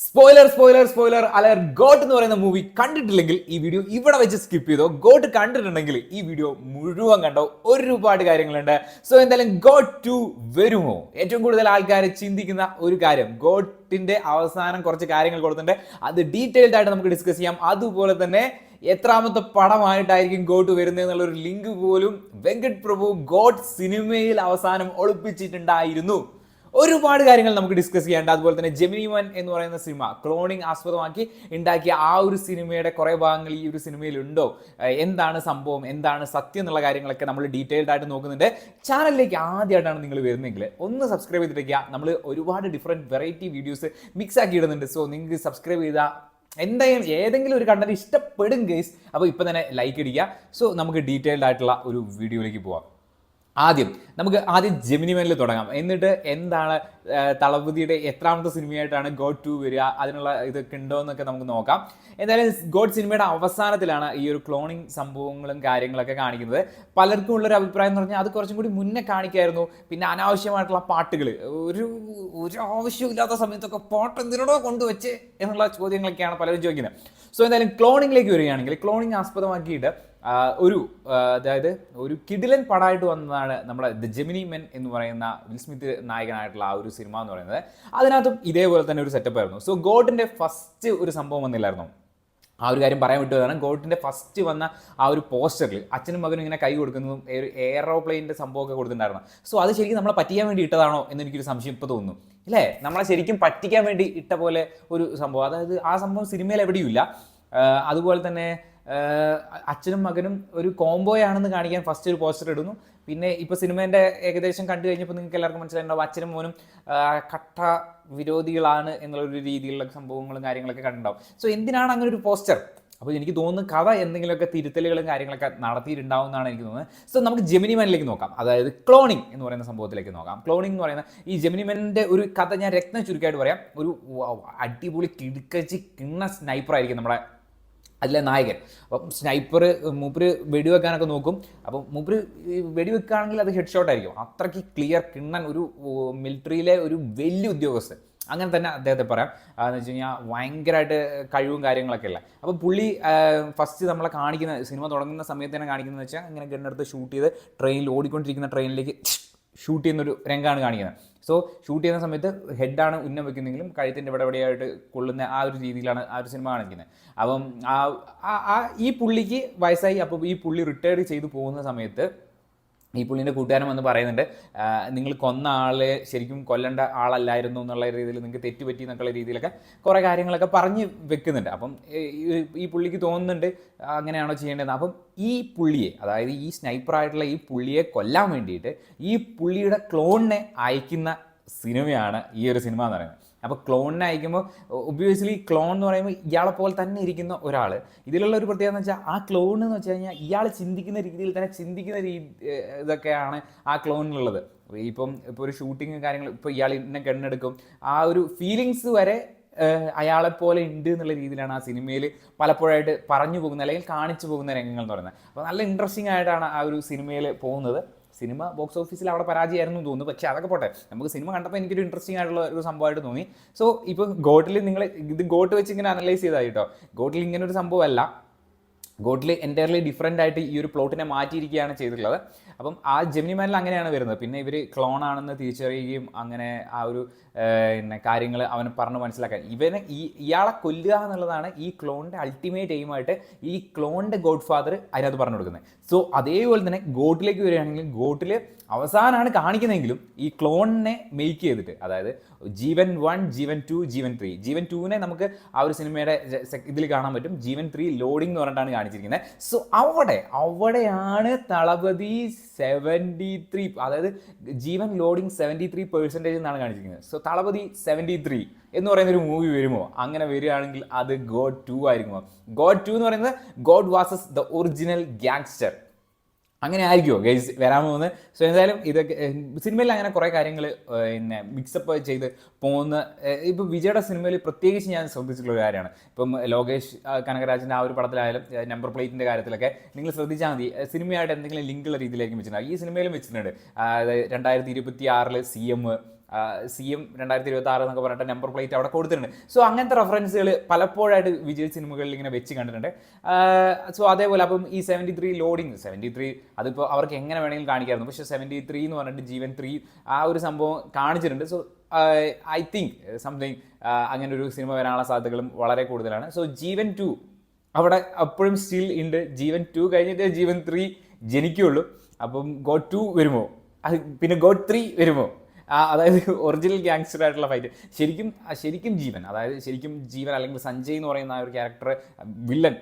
Spoiler spoiler spoiler alert GOAT എന്ന് പറയുന്ന movie കണ്ടിട്ടില്ലെങ്കിൽ ഈ വീഡിയോ ഇവിടെ വെച്ച് സ്കിപ്പ് ചെയ്തോ. ഗോട്ട് കണ്ടിട്ടുണ്ടെങ്കിൽ ഈ വീഡിയോ മുഴുവൻ കണ്ടോ. ഒരുപാട് കാര്യങ്ങളുണ്ട്. സോ എന്തായാലും ഗോട്ട് ടു വരുമോ? ഏറ്റവും കൂടുതൽ ആൾക്കാർ ചിന്തിക്കുന്ന ഒരു കാര്യം. ഗോട്ടിന്റെ അവസാനം കുറച്ച് കാര്യങ്ങൾ കൊടുത്തിട്ടുണ്ട്. അത് ഡീറ്റെയിൽഡ് ആയിട്ട് നമുക്ക് ഡിസ്കസ് ചെയ്യാം. അതുപോലെ തന്നെ എത്രാമത്തെ പടമായിട്ടായിരിക്കും ഗോട്ട് വരുന്നത് എന്നുള്ള ഒരു ലിങ്ക് പോലും വെങ്കട് പ്രഭു ഗോട്ട് സിനിമയിൽ അവസാനം ഒളിപ്പിച്ചിട്ടുണ്ടായിരുന്നു. ഒരുപാട് കാര്യങ്ങൾ നമുക്ക് ഡിസ്കസ് ചെയ്യാണ്ട് അതുപോലെ തന്നെ ജെമിനി ജെമിനിമൻ എന്ന് പറയുന്ന സിനിമ ക്ലോണിംഗ് ആസ്പദമാക്കി ഉണ്ടാക്കിയ ആ ഒരു സിനിമയുടെ കുറേ ഭാഗങ്ങൾ ഈ ഒരു സിനിമയിലുണ്ടോ എന്താണ് സംഭവം? എന്താണ് സത്യം എന്നുള്ള കാര്യങ്ങളൊക്കെ നമ്മൾ ഡീറ്റെയിൽഡ് ആയിട്ട് നോക്കുന്നുണ്ട്. ചാനലിലേക്ക് ആദ്യമായിട്ടാണ് നിങ്ങൾ വരുന്നതെങ്കിൽ ഒന്ന് സബ്സ്ക്രൈബ് ചെയ്തിട്ടേക്കുക നമ്മൾ ഒരുപാട് ഡിഫറെന്റ് വെറൈറ്റി വീഡിയോസ് മിക്സ് ആക്കി ഇടുന്നുണ്ട്. സോ നിങ്ങൾക്ക് സബ്സ്ക്രൈബ് ചെയ്താൽ എന്തായാലും ഏതെങ്കിലും ഒരു കണ്ടന്റ് ഇഷ്ടപ്പെടും ഗേസ് അപ്പോൾ ഇപ്പം തന്നെ ലൈക്ക് അടിക്കുക സോ നമുക്ക് ഡീറ്റെയിൽഡ് ആയിട്ടുള്ള ഒരു വീഡിയോയിലേക്ക് പോവാം. ആദ്യം നമുക്ക് ആദ്യം ജെമിനിമനിൽ തുടങ്ങാം. എന്നിട്ട് എന്താണ് തളപതിയുടെ എത്രാമത്തെ സിനിമയായിട്ടാണ് ഗോഡ് ടു വരിക അതിനുള്ള ഇതൊക്കെ ഉണ്ടോ എന്നൊക്കെ നമുക്ക് നോക്കാം. എന്തായാലും ഗോഡ് സിനിമയുടെ അവസാനത്തിലാണ് ഈ ഒരു ക്ലോണിങ് സംഭവങ്ങളും കാര്യങ്ങളൊക്കെ കാണിക്കുന്നത്. പലർക്കും ഉള്ളൊരു അഭിപ്രായം എന്ന് പറഞ്ഞാൽ അത് കുറച്ചും കൂടി മുന്നേ കാണിക്കായിരുന്നു. പിന്നെ അനാവശ്യമായിട്ടുള്ള പാട്ടുകൾ ഒരു ഒരു ആവശ്യമില്ലാത്ത സമയത്തൊക്കെ പാട്ട് എന്തിനോടോ കൊണ്ടുവച്ച് എന്നുള്ള ചോദ്യങ്ങളൊക്കെയാണ് പലരും ചോദിക്കുന്നത്. സോ എന്തായാലും ക്ലോണിങ്ങിലേക്ക് വരികയാണെങ്കിൽ ക്ലോണിങ് ആസ്പദമാക്കിയിട്ട് ഒരു അതായത് ഒരു കിടിലൻ പടമായിട്ട് വന്നതാണ് നമ്മുടെ ദ ജെമിനി മെൻ എന്ന് പറയുന്ന വിൽസ്മിത്ത് നായകനായിട്ടുള്ള ആ ഒരു സിനിമ എന്ന് പറയുന്നത്. അതിനകത്തും ഇതേപോലെ തന്നെ ഒരു സെറ്റപ്പ് ആയിരുന്നു. സോ ഗോഡിന്റെ ഫസ്റ്റ് ഒരു സംഭവം വന്നില്ലായിരുന്നു? ആ ഒരു കാര്യം പറയാൻ വിട്ടതാണ് ഗോഡിന്റെ ഫസ്റ്റ് വന്ന ആ ഒരു പോസ്റ്ററിൽ അച്ഛനും മകനും ഇങ്ങനെ കൈ കൊടുക്കുന്നതും ഒരു എയറോപ്ലെയിന്റെ സംഭവമൊക്കെ കൊടുത്തിട്ടുണ്ടായിരുന്നു. സോ അത് ശരിക്കും നമ്മളെ പറ്റിക്കാൻ വേണ്ടി ഇട്ടതാണോ എന്ന് എനിക്കൊരു സംശയം ഇപ്പോൾ തോന്നുന്നു. ഇല്ലേ? നമ്മളെ ശരിക്കും പറ്റിക്കാൻ വേണ്ടി ഇട്ട പോലെ ഒരു സംഭവം. അതായത് ആ സംഭവം സിനിമയിൽ എവിടെയുമില്ല അതുപോലെ തന്നെ അച്ഛനും മകനും ഒരു കോംബോയാണെന്ന് കാണിക്കാൻ ഫസ്റ്റ് ഒരു പോസ്റ്റർ ഇടുന്നു. പിന്നെ ഇപ്പോൾ സിനിമേന്റെ ഏകദേശം കണ്ടു കഴിഞ്ഞപ്പോൾ നിങ്ങൾക്ക് എല്ലാവർക്കും മനസ്സിലായിട്ടുണ്ടാവും അച്ഛനും മോനും കട്ട വിരോധികളാണ് എന്നുള്ള ഒരു രീതിയിലുള്ള സംഭവങ്ങളും കാര്യങ്ങളൊക്കെ കണ്ടിട്ടുണ്ടാവും. സോ എന്തിനാണ് അങ്ങനെ ഒരു പോസ്റ്റർ അപ്പോൾ എനിക്ക് തോന്നുന്നു കഥ എന്തെങ്കിലുമൊക്കെ തിരുത്തലുകളും കാര്യങ്ങളൊക്കെ നടത്തിയിട്ടുണ്ടാവും എന്നാണ് എനിക്ക് തോന്നുന്നത്. സോ നമുക്ക് ജെമിനിമനിലേക്ക് നോക്കാം. അതായത് ക്ലോണിംഗ് എന്ന് പറയുന്ന സംഭവത്തിലേക്ക് നോക്കാം. ക്ലോണിംഗ് എന്ന് പറയുന്ന ഈ ജെമിനിമന്റെ ഒരു കഥ ഞാൻ രക്തം ചുരുക്കമായിട്ട് പറയാം. ഒരു അടിപൊളി കിടുക്കച്ചി കിണ്ണ സ്നൈപ്പർ ആയിരിക്കും നമ്മുടെ അതിലെ നായകൻ. അപ്പം സ്നൈപ്പർ മൂപ്പര് വെടിവെക്കാനൊക്കെ നോക്കും. അപ്പം മൂപ്പര് വെടിവെക്കുകയാണെങ്കിൽ അത് ഹെഡ് ഷോട്ട് ആയിരിക്കും. അത്രയ്ക്ക് ക്ലിയർ കിണ്ണൻ ഒരു മിലിറ്ററിയിലെ ഒരു വലിയ ഉദ്യോഗസ്ഥൻ. അങ്ങനെ തന്നെ അദ്ദേഹത്തെ പറയാം. എന്ന് വെച്ച് കഴിഞ്ഞാൽ ഭയങ്കരമായിട്ട് കഴിവും കാര്യങ്ങളൊക്കെ ഉള്ള. അപ്പോൾ പുള്ളി ഫസ്റ്റ് നമ്മളെ കാണിക്കുന്ന സിനിമ തുടങ്ങുന്ന സമയത്ത് തന്നെ കാണിക്കുന്നത് വെച്ചാൽ ഇങ്ങനെ ഗണ്ണെടുത്ത് ഷൂട്ട് ചെയ്ത് ട്രെയിനിൽ ഓടിക്കൊണ്ടിരിക്കുന്ന ട്രെയിനിലേക്ക് ഷൂട്ട് ചെയ്യുന്നൊരു രംഗമാണ് കാണിക്കുന്നത്. സോ ഷൂട്ട് ചെയ്യുന്ന സമയത്ത് ഹെഡാണ് ഉന്നം വെക്കുന്നെങ്കിലും കഴുത്തിന്റെ ഇവിടെ കൊള്ളുന്ന ആ ഒരു രീതിയിലാണ് ആ ഒരു സിനിമ കാണിക്കുന്നത്. അപ്പം ആ ഈ പുള്ളിക്ക് വയസ്സായി അപ്പോൾ ഈ പുള്ളി റിട്ടയർഡ് ചെയ്തു പോകുന്ന സമയത്ത് ഈ പുള്ളിന്റെ കൂട്ടുകാരൻ വന്ന് പറയുന്നുണ്ട് നിങ്ങൾ കൊന്ന ആളെ ശരിക്കും കൊല്ലേണ്ട ആളല്ലായിരുന്നു എന്നുള്ള രീതിയിൽ നിങ്ങൾക്ക് തെറ്റുപറ്റി എന്നൊക്കെയുള്ള രീതിയിലൊക്കെ കുറേ കാര്യങ്ങളൊക്കെ പറഞ്ഞ് വെക്കുന്നുണ്ട്. അപ്പം ഈ പുള്ളിക്ക് തോന്നുന്നുണ്ട് അങ്ങനെയാണോ ചെയ്യേണ്ടത് അപ്പം ഈ പുള്ളിയെ അതായത് ഈ സ്നൈപ്പറായിട്ടുള്ള ഈ പുള്ളിയെ കൊല്ലാൻ വേണ്ടിയിട്ട് ഈ പുള്ളിയുടെ ക്ലോണിനെ അയക്കുന്ന സിനിമയാണ് ഈ ഒരു സിനിമ എന്ന് പറയുന്നത്. അപ്പോൾ ക്ലോണിനെ അയക്കുമ്പോൾ ഒബ്വിയസ്ലി ക്ലോൺ എന്ന് പറയുമ്പോൾ ഇയാളെ പോലെ തന്നെ ഇരിക്കുന്ന ഒരാൾ ഇതിലുള്ള ഒരു പ്രത്യേകത എന്ന് വെച്ചാൽ ആ ക്ലോൺ എന്ന് വെച്ച് കഴിഞ്ഞാൽ ഇയാൾ ചിന്തിക്കുന്ന രീതിയിൽ തന്നെ ചിന്തിക്കുന്ന രീതി ഇതൊക്കെയാണ് ആ ക്ലോണിലുള്ളത് ഇപ്പം ഇപ്പോൾ ഒരു ഷൂട്ടിങ് കാര്യങ്ങൾ ഇപ്പോൾ ഇയാൾ ഇന്ന കണ്ണെടുക്കും ആ ഒരു ഫീലിങ്സ് വരെ അയാളെ അയാളെപ്പോലെ ഉണ്ട് എന്നുള്ള രീതിയിലാണ് ആ സിനിമയിൽ പലപ്പോഴായിട്ട് പറഞ്ഞു പോകുന്ന അല്ലെങ്കിൽ കാണിച്ചു പോകുന്ന രംഗങ്ങൾ എന്ന് പറയുന്നത്. അപ്പോൾ നല്ല ഇൻട്രസ്റ്റിംഗ് ആയിട്ടാണ് ആ ഒരു സിനിമയിൽ പോകുന്നത്. സിനിമ ബോക്സ് ഓഫീസിൽ അവിടെ പരാജയമായിരുന്നു തോന്നുന്നു. പക്ഷേ അതൊക്കെ പോട്ടെ. നമുക്ക് സിനിമ കണ്ടപ്പോൾ എനിക്കൊരു ഇൻട്രസ്റ്റിംഗ് ആയിട്ടുള്ള ഒരു സംഭവമായിട്ട് തോന്നി. സോ ഇപ്പോൾ ഗോട്ടിൽ നിങ്ങൾ ഇത് ഗോട്ട് വെച്ച് ഇങ്ങനെ അനലൈസ് ചെയ്താൽ കേട്ടോ. ഗോട്ടിൽ ഇങ്ങനെ ഒരു സംഭവമല്ല. ഗോട്ടിൽ എന്റയർലി ഡിഫറെന്റ് ആയിട്ട് ഈ ഒരു പ്ലോട്ടിനെ മാറ്റിയിരിക്കുകയാണ് ചെയ്തിട്ടുള്ളത്. അപ്പം ആ ജെമിനിമാനിൽ അങ്ങനെയാണ് വരുന്നത്. പിന്നെ ഇവർ ക്ലോൺ ആണെന്ന് തിരിച്ചറിയുകയും അങ്ങനെ ആ ഒരു പിന്നെ കാര്യങ്ങൾ അവന് പറഞ്ഞ് മനസ്സിലാക്കാൻ. ഇവനെ ഈ ഇയാളെ കൊല്ലുക എന്നുള്ളതാണ് ഈ ക്ലോണിന്റെ അൾട്ടിമേറ്റ് എയിമായിട്ട് ഈ ക്ലോണിന്റെ ഗോഡ് ഫാദർ അതിനകത്ത് പറഞ്ഞു കൊടുക്കുന്നത്. സോ അതേപോലെ തന്നെ ഗോട്ടിലേക്ക് വരികയാണെങ്കിൽ ഗോട്ടിൽ അവസാനമാണ് കാണിക്കുന്നതെങ്കിലും ഈ ക്ലോണിനെ മെയ്ക്ക് ചെയ്തിട്ട് അതായത് Jeevan one Jeevan two Jeevan three Jeevan ടുവിനെ നമുക്ക് ആ ഒരു സിനിമയുടെ ഇതിൽ കാണാൻ പറ്റും. ജീവൻ ത്രീ ലോഡിംഗ് എന്ന് പറഞ്ഞിട്ടാണ് കാണിച്ചിരിക്കുന്നത് സോ അവിടെ അവിടെയാണ് തളപതി സെവന്റി ത്രീ അതായത് Jeevan loading seventy three percentage എന്നാണ് കാണിച്ചിരിക്കുന്നത് സോ തളപതി സെവന്റി ത്രീ എന്ന് പറയുന്ന ഒരു മൂവി വരുമോ? അങ്ങനെ വരികയാണെങ്കിൽ അത് ഗോഡ് ടു ആയിരിക്കുമോ? ഗോഡ് ടു എന്ന് പറയുന്നത് GOAT versus the original gangster അങ്ങനെ ആയിരിക്കുമോ ഗൈസ് വരാൻ പോകുന്നത്. സോ എന്തായാലും ഇതൊക്കെ സിനിമയിൽ അങ്ങനെ കുറേ കാര്യങ്ങൾ പിന്നെ മിക്സപ്പ് ചെയ്ത് പോകുന്ന ഇപ്പൊ വിജയുടെ സിനിമയിൽ പ്രത്യേകിച്ച് ഞാൻ ശ്രദ്ധിച്ചിട്ടുള്ള ഒരു കാര്യമാണ്. ഇപ്പം ലോകേഷ് കനകരാജിന്റെ ആ ഒരു പടത്തിലായാലും നമ്പർ പ്ലേറ്റിന്റെ കാര്യത്തിലൊക്കെ നിങ്ങൾ ശ്രദ്ധിച്ചാൽ മതി. സിനിമയായിട്ട് എന്തെങ്കിലും ലിങ്കുള്ള രീതിയിലായിരിക്കും വെച്ചിട്ടുണ്ടാകും ഈ സിനിമയിലും വെച്ചിട്ടുണ്ട്. അതായത് രണ്ടായിരത്തി ഇരുപത്തി ആറിൽ സി എം സി എം രണ്ടായിരത്തി ഇരുപത്തി ആറ് എന്നൊക്കെ പറഞ്ഞിട്ട് നമ്പർ പ്ലേറ്റ് അവിടെ കൊടുത്തിട്ടുണ്ട്. സോ അങ്ങനത്തെ റെഫറൻസുകൾ പലപ്പോഴായിട്ട് വിജയ് സിനിമകളിൽ ഇങ്ങനെ വെച്ച് കണ്ടിട്ടുണ്ട്. സോ അതേപോലെ അപ്പം ഈ seventy three loading seventy three അതിപ്പോൾ അവർക്ക് എങ്ങനെ വേണമെങ്കിലും കാണിക്കായിരുന്നു. പക്ഷേ സെവന്റി ത്രീ എന്ന് പറഞ്ഞിട്ട് ജീവൻ ത്രീ ആ ഒരു സംഭവം കാണിച്ചിട്ടുണ്ട്. സോ ഐ തിങ്ക് സംതിങ് അങ്ങനെ ഒരു സിനിമ വരാനുള്ള സാധ്യതകളും വളരെ കൂടുതലാണ്. സോ ജീവൻ ടു അവിടെ അപ്പോഴും സ്റ്റിൽ ഉണ്ട്. ജീവൻ ടു കഴിഞ്ഞിട്ട് ജീവൻ ത്രീ ജനിക്കുള്ളൂ അപ്പം ഗോഡ് ടു വരുമോ? പിന്നെ ഗോഡ് ത്രീ വരുമോ? അതായത് ഒറിജിനൽ ഗ്യാങ്സ്റ്റർ ആയിട്ടുള്ള ഫൈറ്റ് ശരിക്കും ശരിക്കും ജീവൻ അതായത് ശരിക്കും ജീവൻ അല്ലെങ്കിൽ സഞ്ജയ് എന്ന് പറയുന്ന ആ ഒരു ക്യാരക്ടർ വില്ലൻ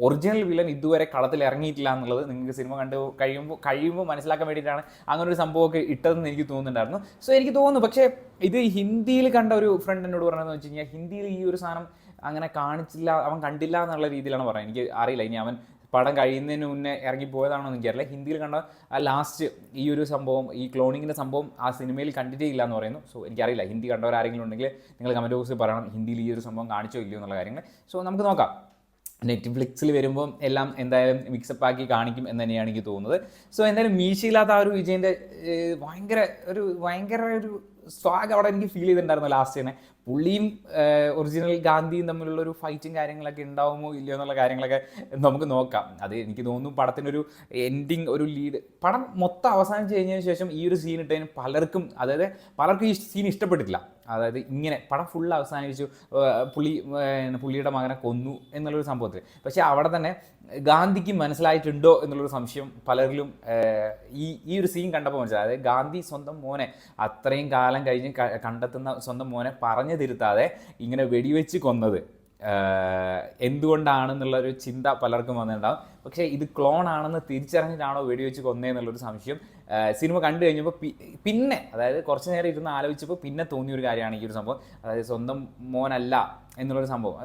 ഒറിജിനൽ വില്ലൻ ഇതുവരെ കളത്തിൽ ഇറങ്ങിയിട്ടില്ല എന്നുള്ളത് നിങ്ങൾക്ക് സിനിമ കണ്ട് കഴിയുമ്പോൾ കഴിയുമ്പോൾ മനസ്സിലാക്കാൻ വേണ്ടിയിട്ടാണ് അങ്ങനെ ഒരു സംഭവമൊക്കെ ഇട്ടതെന്ന് എനിക്ക് തോന്നുന്നുണ്ടായിരുന്നു. സോ എനിക്ക് തോന്നുന്നു പക്ഷേ ഇത് ഹിന്ദിയിൽ കണ്ട ഒരു ഫ്രണ്ട് എന്നോട് പറഞ്ഞതെന്ന് വെച്ച് കഴിഞ്ഞാൽ ഹിന്ദിയിൽ ഈ ഒരു സാധനം അങ്ങനെ കാണിച്ചില്ല അവൻ കണ്ടില്ല എന്നുള്ള രീതിയിലാണ് പറയുന്നത് എനിക്ക് അറിയില്ല ഇനി അവൻ പടം കഴിയുന്നതിന് മുന്നേ ഇറങ്ങി പോയതാണോ എന്ന് എനിക്കറിയില്ല. ഹിന്ദിയിൽ കണ്ട ആ ലാസ്റ്റ് ഈ ഒരു സംഭവം ഈ ക്ലോണിങ്ങിന്റെ സംഭവം ആ സിനിമയിൽ കണ്ടിട്ടേ ഇല്ല എന്ന് പറയുന്നു. സോ എനിക്കറിയില്ല. ഹിന്ദി കണ്ടവരാരെങ്കിലും ഉണ്ടെങ്കിൽ നിങ്ങൾ കമന്റ് ബോക്സിൽ പറയണം. ഹിന്ദിയിൽ ഈ ഒരു സംഭവം കാണിച്ചോ ഇല്ലയോ എന്നുള്ള കാര്യങ്ങൾ. സോ നമുക്ക് നോക്കാം. നെറ്റ്ഫ്ലിക്സിൽ വരുമ്പോൾ എല്ലാം എന്തായാലും മിക്സപ്പ് ആക്കി കാണിക്കും എന്ന് തന്നെയാണ് എനിക്ക് തോന്നുന്നത്. സോ എന്തായാലും മീശയില്ലാത്ത ആ ഒരു വിജയന്റെ ഭയങ്കര ഒരു ഭയങ്കര ഒരു സ്വാഗ് അവിടെ എനിക്ക് ഫീൽ ചെയ്തിട്ടുണ്ടായിരുന്നു ലാസ്റ്റ് തന്നെ പുള്ളിയും ഒറിജിനൽ ഗാന്ധിയും തമ്മിലുള്ള ഒരു ഫൈറ്റും കാര്യങ്ങളൊക്കെ ഉണ്ടാവുമോ ഇല്ലയോ എന്നുള്ള കാര്യങ്ങളൊക്കെ നമുക്ക് നോക്കാം. അത് എനിക്ക് തോന്നുന്നു പടത്തിനൊരു എൻഡിങ് ഒരു ലീഡ് പടം മൊത്തം അവസാനിച്ച് കഴിഞ്ഞതിന് ശേഷം ഈ ഒരു സീൻ ഇട്ടതിന് പലർക്കും അതായത് പലർക്കും ഈ സീൻ ഇഷ്ടപ്പെട്ടില്ല അതായത് ഇങ്ങനെ പടം ഫുൾ അവസാനിച്ചു പുള്ളി പുള്ളിയുടെ മകനെ കൊന്നു എന്നുള്ളൊരു സംഭവത്തിൽ. പക്ഷേ അവിടെ തന്നെ ഗാന്ധിക്ക് മനസ്സിലായിട്ടുണ്ടോ എന്നുള്ളൊരു സംശയം പലരിലും ഈ ഈ ഒരു സീൻ കണ്ടപ്പോൾ മനസ്സിലായി. അതായത് ഗാന്ധി സ്വന്തം മോനെ അത്രയും കാലം കഴിഞ്ഞ് കണ്ടെത്തുന്ന സ്വന്തം മോനെ പറഞ്ഞു തിരുത്താതെ ഇങ്ങനെ വെടിവെച്ച് കൊന്നത്. എന്തുകൊണ്ടാണെന്നുള്ളൊരു ചിന്ത പലർക്കും വന്നിട്ടുണ്ടാവും. പക്ഷേ ഇത് ക്ലോൺ ആണെന്ന് തിരിച്ചറിഞ്ഞിട്ടാണോ വെടിവെച്ച് കൊന്നതെന്നുള്ളൊരു സംശയം. സിനിമ കണ്ടു കഴിഞ്ഞപ്പോൾ പിന്നെ അതായത് കുറച്ച് നേരം ഇരുന്ന് ആലോചിച്ചപ്പോൾ പിന്നെ തോന്നിയ ഒരു കാര്യമാണ് ഈ ഒരു സംഭവം. അതായത് സ്വന്തം മോനല്ല എന്നുള്ളൊരു സംഭവം.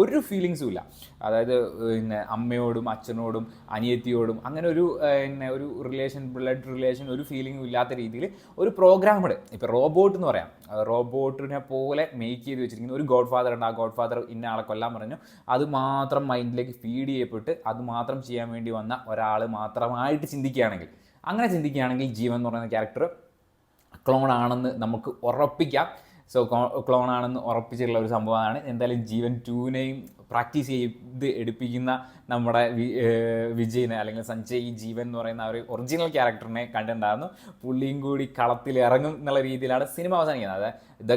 ഒരു ഫീലിങ്സും ഇല്ല. അതായത് പിന്നെ അമ്മയോടും അച്ഛനോടും അനിയത്തിയോടും അങ്ങനെ ഒരു പിന്നെ ഒരു റിലേഷൻ ബ്ലഡ് റിലേഷൻ ഒരു ഫീലിംഗും ഇല്ലാത്ത രീതിയിൽ ഒരു പ്രോഗ്രാമഡ് ഇപ്പോൾ റോബോട്ട് എന്ന് പറയാം. റോബോട്ടിനെ പോലെ മേക്ക് ചെയ്ത് വെച്ചിരിക്കുന്ന ഒരു ഗോഡ് ഫാദർ ഉണ്ട്. ആ ഗോഡ് ഫാദർ ഇന്ന ആളെ കൊല്ലാൻ പറഞ്ഞു. അത് മാത്രം മൈൻഡിലേക്ക് ഫീഡ് ചെയ്യപ്പെട്ട് അത് മാത്രം ചെയ്യാൻ വേണ്ടി വന്ന ഒരാൾ മാത്രമായിട്ട് ചിന്തിക്കുകയാണെങ്കിൽ അങ്ങനെ ചിന്തിക്കുകയാണെങ്കിൽ ജീവൻ എന്ന് പറയുന്ന ക്യാരക്ടർ ക്ലോൺ ആണെന്ന് നമുക്ക് ഉറപ്പിക്കാം. സോ ക്ലോൺ ആണെന്ന് ഉറപ്പിച്ചിട്ടുള്ള ഒരു സംഭവമാണ്. എന്തായാലും ജീവൻ ടൂവിനെയും പ്രാക്ടീസ് ചെയ്ത് എടുപ്പിക്കുന്ന നമ്മുടെ വിജയിനെ അല്ലെങ്കിൽ സഞ്ജയ് ജീവൻ എന്ന് പറയുന്ന ഒരു ഒറിജിനൽ ക്യാരക്ടറിനെ കണ്ടിട്ടുണ്ടായിരുന്നു. പുള്ളിയും കൂടി കളത്തിൽ ഇറങ്ങും എന്നുള്ള രീതിയിലാണ് സിനിമ അവസാനിക്കുന്നത്. The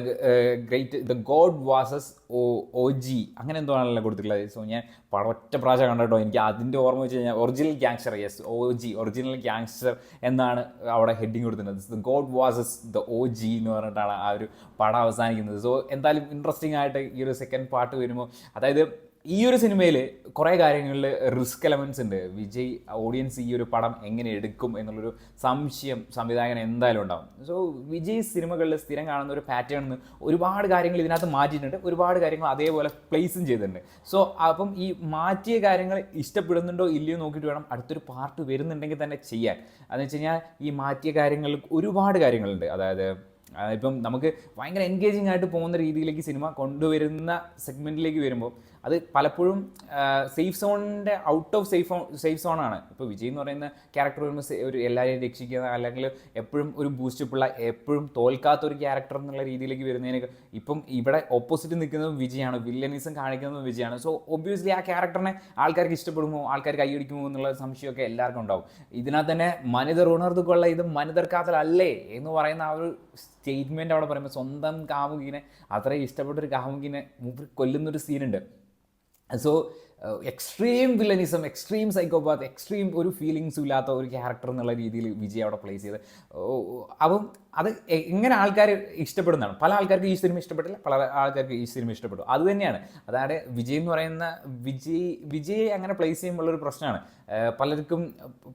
great the GOAT versus oh O G അങ്ങനെ എന്തോ ആണല്ലോ കൊടുത്തിട്ടുള്ളത്. സോ ഞാൻ പടം ഒറ്റ പ്രാവശ്യം കണ്ടോ എനിക്ക് അതിന്റെ ഓർമ്മ വെച്ച് കഴിഞ്ഞാൽ original gangster yes O G original gangster എന്നാണ് അവിടെ ഹെഡിങ് കൊടുത്തിട്ടുള്ളത്. The GOAT versus the O G എന്ന് പറഞ്ഞിട്ടാണ് ആ ഒരു പടം അവസാനിക്കുന്നത്. സോ എന്തായാലും ഇൻട്രസ്റ്റിംഗ് ആയിട്ട് ഈ ഒരു സെക്കൻഡ് പാർട്ട് വരുമ്പോൾ അതായത് ഈ ഒരു സിനിമയിൽ കുറേ കാര്യങ്ങളിൽ റിസ്ക് എലമെൻസ് ഉണ്ട്. വിജയ് ഓഡിയൻസ് ഈ ഒരു പടം എങ്ങനെ എടുക്കും എന്നുള്ളൊരു സംശയം സംവിധായകൻ എന്തായാലും ഉണ്ടാവും. സോ വിജയ് സിനിമകളിൽ സ്ഥിരം കാണുന്ന ഒരു പാറ്റേൺ നിന്ന് ഒരുപാട് കാര്യങ്ങൾ ഇതിനകത്ത് മാറ്റിയിട്ടുണ്ട്. ഒരുപാട് കാര്യങ്ങൾ അതേപോലെ പ്ലേസും ചെയ്തിട്ടുണ്ട്. സോ അപ്പം ഈ മാറ്റിയ കാര്യങ്ങൾ ഇഷ്ടപ്പെടുന്നുണ്ടോ ഇല്ലയോ നോക്കിയിട്ട് വേണം അടുത്തൊരു പാർട്ട് വരുന്നുണ്ടെങ്കിൽ തന്നെ ചെയ്യാൻ. അതെന്ന് വെച്ച് കഴിഞ്ഞാൽ ഈ മാറ്റിയ കാര്യങ്ങളിൽ ഒരുപാട് കാര്യങ്ങളുണ്ട്. അതായത് ഇപ്പം നമുക്ക് ഭയങ്കര എൻഗേജിങ് ആയിട്ട് പോകുന്ന രീതിയിലേക്ക് സിനിമ കൊണ്ടുവരുന്ന സെഗ്മെന്റിലേക്ക് വരുമ്പോൾ അത് പലപ്പോഴും സേഫ് സോണിന്റെ ഔട്ട് ഓഫ് സേഫ് സേഫ് സോണാണ് ഇപ്പോൾ വിജയ് എന്ന് പറയുന്ന ക്യാരക്ടർ വരുമ്പോൾ ഒരു എല്ലാവരെയും രക്ഷിക്കുന്ന അല്ലെങ്കിൽ എപ്പോഴും ഒരു ബൂസ്റ്റ് എപ്പോഴും തോൽക്കാത്ത ഒരു ക്യാരക്ടർ എന്നുള്ള രീതിയിലേക്ക് വരുന്നതിന് ഇപ്പം ഇവിടെ ഓപ്പോസിറ്റ് നിൽക്കുന്നതും വിജയാണ്. വില്ലനിസം കാണിക്കുന്നതും വിജയാണ്. സോ ഒബ്വിയസ്ലി ആ ക്യാരക്ടറിനെ ആൾക്കാർക്ക് ഇഷ്ടപ്പെടുമോ ആൾക്കാർ കൈയടിക്കുമോ എന്നുള്ള സംശയമൊക്കെ എല്ലാവർക്കും ഉണ്ടാവും. ഇതിനകത്ത് തന്നെ മനിതർ ഉണർന്നുകൊള്ള ഇത് മനിതർ എന്ന് പറയുന്ന ആ ഒരു സ്റ്റേറ്റ്മെന്റ് അവിടെ പറയുമ്പോൾ സ്വന്തം കാമുകിനെ അത്രയും ഇഷ്ടപ്പെട്ട ഒരു കാമുകിനെ കൊല്ലുന്നൊരു സീനുണ്ട് so extreme villainism extreme psychopath extreme ഒരു ഫീലിങ്സും ഇല്ലാത്ത ഒരു ക്യാരക്ടർ എന്നുള്ള രീതിയിൽ വിജയ് അവിടെ പ്ലേസ് ചെയ്ത്. അപ്പം അത് എങ്ങനെ ആൾക്കാർ ഇഷ്ടപ്പെടുന്നതാണ്. പല ആൾക്കാർക്ക് ഈ സിനിമ ഇഷ്ടപ്പെട്ടില്ല പല ആൾക്കാർക്ക് ഈ സിനിമ ഇഷ്ടപ്പെട്ടു. അത് തന്നെയാണ്. അതായത് വിജയ് എന്ന് പറയുന്ന വിജയ് വിജയ് അങ്ങനെ പ്ലേസ് ചെയ്യുമ്പോൾ ഒരു പ്രശ്നമാണ്. പലർക്കും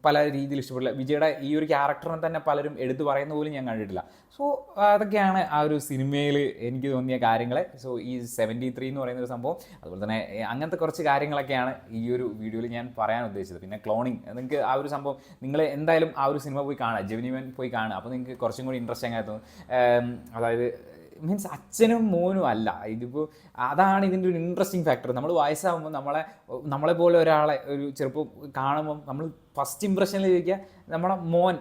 പല രീതിയിൽ ഇഷ്ടപ്പെടില്ല. വിജയുടെ ഈ ഒരു ക്യാരക്ടറിനെ തന്നെ പലരും എടുത്തു പറയുന്ന പോലും ഞാൻ കണ്ടിട്ടില്ല. സോ അതൊക്കെയാണ് ആ ഒരു സിനിമയിൽ എനിക്ക് തോന്നിയ കാര്യങ്ങൾ സോ ഈ സെവന്റി ത്രീ എന്ന് പറയുന്ന ഒരു സംഭവം. അതുപോലെ തന്നെ അങ്ങനത്തെ കുറച്ച് കാര്യങ്ങളൊക്കെയാണ് ഈ ഒരു വീഡിയോയിൽ ഞാൻ പറയാൻ ഉദ്ദേശിച്ചത്. പിന്നെ ക്ലോണിങ് നിങ്ങൾക്ക് ആ ഒരു സംഭവം നിങ്ങൾ എന്തായാലും ആ ഒരു സിനിമ പോയി കാണുക ജെവിനിവൻ പോയി കാണുക. അപ്പോൾ നിങ്ങൾക്ക് കുറച്ചും കൂടി ഇൻട്രസ്റ്റിംഗ് ആയി തോന്നും അതായത് മീൻസ് അച്ഛനും മോനും അല്ല. ഇതിപ്പോൾ അതാണ് ഇതിന്റെ ഒരു ഇൻട്രസ്റ്റിംഗ് ഫാക്ടർ നമ്മൾ വയസ്സാകുമ്പോൾ നമ്മളെ നമ്മളെ പോലെ ഒരാളെ ഒരു ചെറുപ്പം കാണുമ്പം നമ്മൾ ഫസ്റ്റ് ഇമ്പ്രഷനിൽ ചോദിക്കുക നമ്മുടെ മോൻ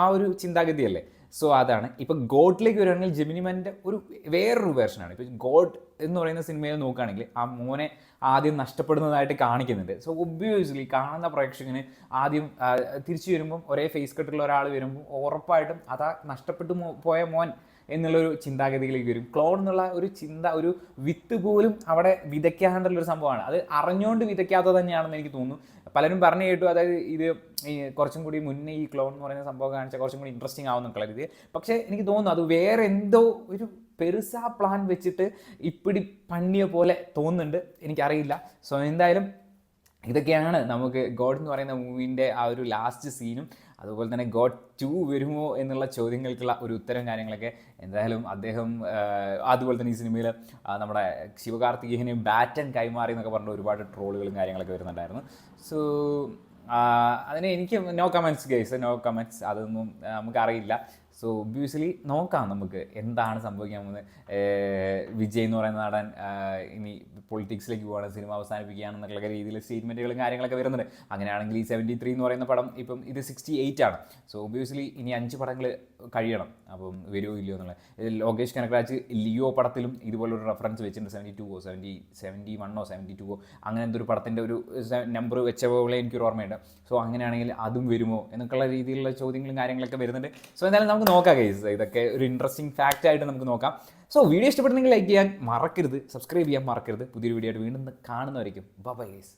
ആ ഒരു ചിന്താഗതിയല്ലേ? സോ അതാണ്. ഇപ്പം ഗോഡിലേക്ക് വരുവാണെങ്കിൽ ജെമിനിമാന്റെ ഒരു വേറൊരു വേർഷനാണ് ഇപ്പോൾ ഗോഡ് എന്ന് പറയുന്ന സിനിമയിൽ നോക്കുകയാണെങ്കിൽ ആ മോനെ ആദ്യം നഷ്ടപ്പെടുന്നതായിട്ട് കാണിക്കുന്നുണ്ട്. സോ ഒബ്വിയസ്ലി കാണുന്ന പ്രേക്ഷകന് ആദ്യം തിരിച്ചു വരുമ്പം ഒരേ ഫേസ് കട്ടുള്ള ഒരാൾ വരുമ്പോൾ ഉറപ്പായിട്ടും അതാ നഷ്ടപ്പെട്ടു പോയ മോൻ എന്നുള്ളൊരു ചിന്താഗതിയിലേക്ക് വരും. ക്ലോൺ എന്നുള്ള ഒരു ചിന്ത ഒരു വിത്ത് പോലും അവിടെ വിതയ്ക്കാണ്ടുള്ള ഒരു സംഭവമാണ്. അത് അറിഞ്ഞുകൊണ്ട് വിതയ്ക്കാത്തത് തന്നെയാണെന്ന് എനിക്ക് തോന്നുന്നു. പലരും പറഞ്ഞു കേട്ടു അതായത് ഇത് കുറച്ചും കൂടി മുന്നേ ഈ ക്ലോൺ എന്ന് പറയുന്ന സംഭവം കാണിച്ചാൽ കുറച്ചും കൂടി ഇൻട്രസ്റ്റിംഗ് ആവുന്നുള്ള രീതി പക്ഷേ എനിക്ക് തോന്നുന്നു അത് വേറെ എന്തോ ഒരു പെരുസാ പ്ലാൻ വെച്ചിട്ട് ഇപ്പിടി പണിയ പോലെ തോന്നുന്നുണ്ട്. എനിക്കറിയില്ല. സോ എന്തായാലും ഇതൊക്കെയാണ് നമുക്ക് ഗോഡ് എന്ന് പറയുന്ന മൂവിന്റെ ആ ഒരു ലാസ്റ്റ് സീനും അതുപോലെ തന്നെ ഗോഡ് ടു വരുമോ എന്നുള്ള ചോദ്യങ്ങൾക്കുള്ള ഒരു ഉത്തരം കാര്യങ്ങളൊക്കെ എന്തായാലും അദ്ദേഹം അതുപോലെ തന്നെ ഈ സിനിമയിൽ നമ്മുടെ ശിവകാർത്തികേയന് ബാറ്റൻ കൈമാറി എന്നൊക്കെ പറഞ്ഞ ഒരുപാട് ട്രോളുകളും കാര്യങ്ങളൊക്കെ വരുന്നുണ്ടായിരുന്നു. സോ അതിന് എനിക്ക് no comments guys no comments അതൊന്നും നമുക്കറിയില്ല. സോ ഒബ്വിയസ്ലി നോക്കാം നമുക്ക് എന്താണ് സംഭവിക്കാൻ പോകുന്നത്. വിജയ് എന്ന് പറയുന്ന നടൻ ഇനി പൊളിറ്റിക്സിലേക്ക് പോകണം സിനിമ അവസാനിപ്പിക്കുകയാണെന്നുള്ള രീതിയിൽ സ്റ്റേറ്റ്മെന്റുകളും കാര്യങ്ങളൊക്കെ വരുന്നുണ്ട്. അങ്ങനെയാണെങ്കിൽ ഈ സെവന്റി ത്രീ എന്ന് പറയുന്ന പടം ഇപ്പം ഇത് സിക്സ്റ്റി എയ്റ്റ് ആണ്. സോ ഒബ്വിയസ്ലി ഇനി അഞ്ച് പടങ്ങൾ കഴിയണം. അപ്പം വരുമോ ഇല്ലയോ എന്നുള്ളത് ലോകേഷ് കനകരാജ് ലിയോ പടത്തിലും ഇതുപോലൊരു റെഫറൻസ് വെച്ചിട്ടുണ്ട്. സെവന്റി ടു ഓ സെവന്റി സെവന്റി വണ്ണോ സെവന്റി ടു ഓ അങ്ങനെ എന്തൊരു പടത്തിന്റെ ഒരു നമ്പർ വെച്ച പോലെ എനിക്കൊരു ഓർമ്മയുണ്ട്. സോ അങ്ങനെയാണെങ്കിൽ അതും വരുമോ എന്നൊക്കെയുള്ള രീതിയിലുള്ള ചോദ്യങ്ങളും കാര്യങ്ങളൊക്കെ വരുന്നുണ്ട്. സോ എന്തായാലും നമുക്ക് നോക്കാം കേസ് ഇതൊക്കെ ഒരു ഇൻട്രസ്റ്റിംഗ് ഫാക്റ്റ് ആയിട്ട് നമുക്ക് നോക്കാം. സോ വീഡിയോ ഇഷ്ടപ്പെടുന്നെങ്കിൽ ലൈക്ക് ചെയ്യാൻ മറക്കരുത് സബ്സ്ക്രൈബ് ചെയ്യാൻ മറക്കരുത്. പുതിയൊരു വീഡിയോ ആയിട്ട് വീണ്ടും കാണുന്നവരേക്കും. Bye guys